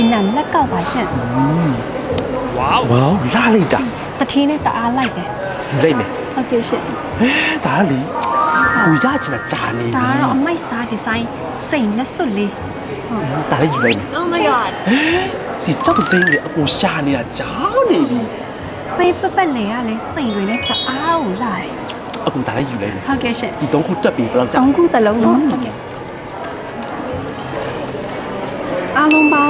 ဒီနံလက်ကောက်ပါရှင်ဝေါလာလိုက်တာတထင်းနဲ့တအားလိုက်တယ်လိုက်မယ်ဟုတ်ကဲ့ရှင်ဒါကလေကိုရချင်တာဂျာနေဒါပြီကတော့အမိုက်စားဒီဇိုင်းစိန်လက်စွပ်လေးဒါလည်းယူလိုက်မယ် Oh my god ဒီကြောက်စိမ့်ကြီးအကိုရှာနေတာဂျာနေပြီပေးပပတ်လေကလည်းစိန်တွေနဲ့တအားကိုလာတယ်အကူဒါလည်းယူလိုက်မယ်ဟုတ်ကဲ့ရှင်ဒီတော့ခုတက်ပြီဘယ်တော့ကြာသုံးခုစလုံးတော့ဟုတ်ကဲ့အားလုံးပေါင်း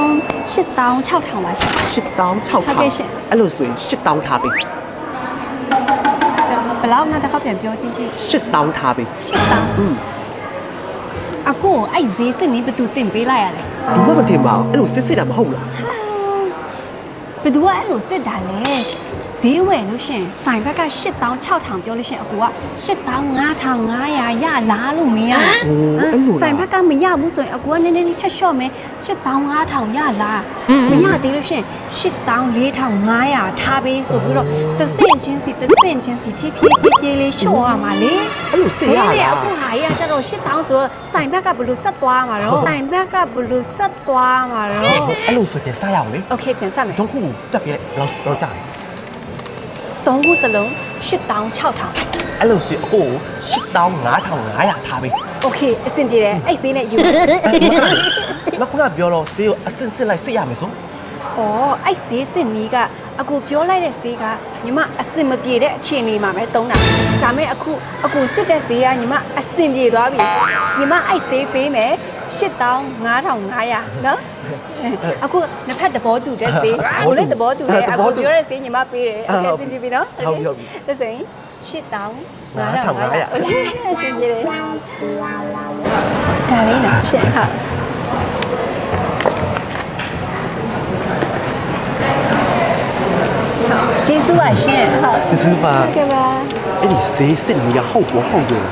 8600ပါရှင်8000ဟုတ်ကဲ့ရှင်6000အဲ့လိုဆိုရင်8000ထားပေးဘယ်လောက်နောက်တစ်ခါပြန်ပြောကြည့်ကြည့်8000ထားပေး8000อืมအခုအဲ့ဈေးစစ်နေဘယ်သူတင်ပေးလိုက်ရလဲဘူးမမထင်ပါဘူးအဲ့လိုစစ်စစ်တာမဟုတ်လားဘယ်သူကအဲ့လိုစစ်တာလဲဈေးဝယ်လို့ရှရင်ဆိုင်ဘက်က8000 6000ပြောလို့ရှရင်အကူက8500ရလားလို့မင်းရဟိုအဲ့လိုဆိုင်ဘလားက်ကမရဘူးဆိုရင်အကူကနည်းနည်းလေးထက်လျှော့မယ် 8500ရလားမရသေးလို့ရှရင်84,500ထားပေးဆိုပြီးတော့တစ်ဆင့်ချင်းစီတစ်ဆင့်ချင်းစီဖြည်းဖြည်းဖြည်းဖြည်းလေးလျှော့ရမှာလေ အဲ့လိုစစ်ရ လေ လား အခုဟာကြီးကကျတော့8000ဆိုတော့ဆိုင်ဘက်ကဘယ်လိုဆက်သွားမှာတော့ဆိုင်ဘက်ကဘယ်လိုဆက်သွားမှာတော့ အဲ့လိုဆိုရင်စားရအောင်လေ โอเคပြန်ဆက်မယ် တော့ခုတက်ပြီဘယ်လောက်တော့ကြာလဲ သုံးခုစလုံး8000 6000 အဲ့လိုဆိုရင်အကို8500ထားပေး โอเคအဆင်ပြေတယ်အဲ့ဈေးနဲ့ယူ မခုနပြောတော့ဆေးကိုအစင်စစ်လိုက်စစ်ရမယ်ဆို။အော်အဲ့ဈေးစင်ကြီးကအကိုပြောလိုက်တဲ့ဈေးကညီမအစင်မပြေတဲ့အခြေအနေမှာပဲသုံးတာ။ဒါမဲ့အခုအကိုစစ်တဲ့ဈေးကညီမအစင်ပြေသွားပြီ။ညီမအဲ့ဈေးပေးမယ်8500နော်။အခုနှစ်ဖက်သဘောတူတဲ့ဈေး။ကိုလည်းသဘောတူတယ်။အကိုပြောတဲ့ဈေးညီမပေးတယ်။အဲ့ဒါအစင်ပြေပြီနော်။ဟုတ်ပြီဟုတ်ပြီ။ဒါဆိုရင်8500ငါးထောင်ငါးရာဟုတ်လားအရှင်ကြီးလေဒါလေးလားရှင်းဟုတ် ကျေးဇူးပါရှင်ဟုတ်ဒီစပါကဲပါအဲ့ဒီဆေးစစ်နေရဟုတ်ဘောဟုတ်တယ်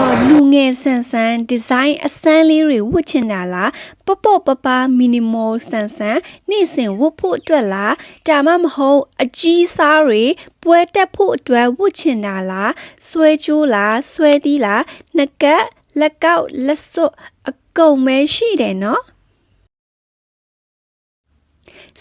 အော်လူငယ်ဆန်ဆန်ဒီဇိုင်းအစမ်းလေးတွေဝတ်ချင်တာလားပပော့ပပမီနီမောဆန်ဆန်နေ့စဉ်ဝတ်ဖို့အတွက်လားဒါမှမဟုတ်အကြီးစားတွေပွဲတက်ဖို့အတွက်ဝတ်ချင်တာလားဆွဲချိုးလားဆွဲသီးလားနှကက် လက်ကောက်လက်စွပ်အကုန်ပဲရှိတယ်နော်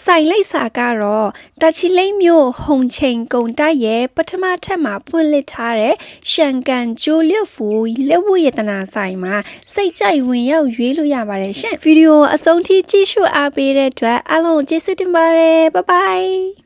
ဆိုင်လိပ်စာကတော့တချီလိမ့်မျိုးဟုံချိန်ကုံတိုက်ရဲ့ပထမထပ်မှာဖွင့်လှစ်ထားတဲ့ရှန်ကန်ဂျိုလျက်ဖူလက်ဝတ်ရတနာဆိုင်မှာစိတ်ကြိုက်ဝင်ရောက်ရွေးလို့ရပါတယ်ရှင်ဗီဒီယိုအဆုံးထိကြည့်ရှုအားပေးတဲ့အတွက်အားလုံးကျေးဇူးတင်ပါတယ်ဘိုင်ဘိုင်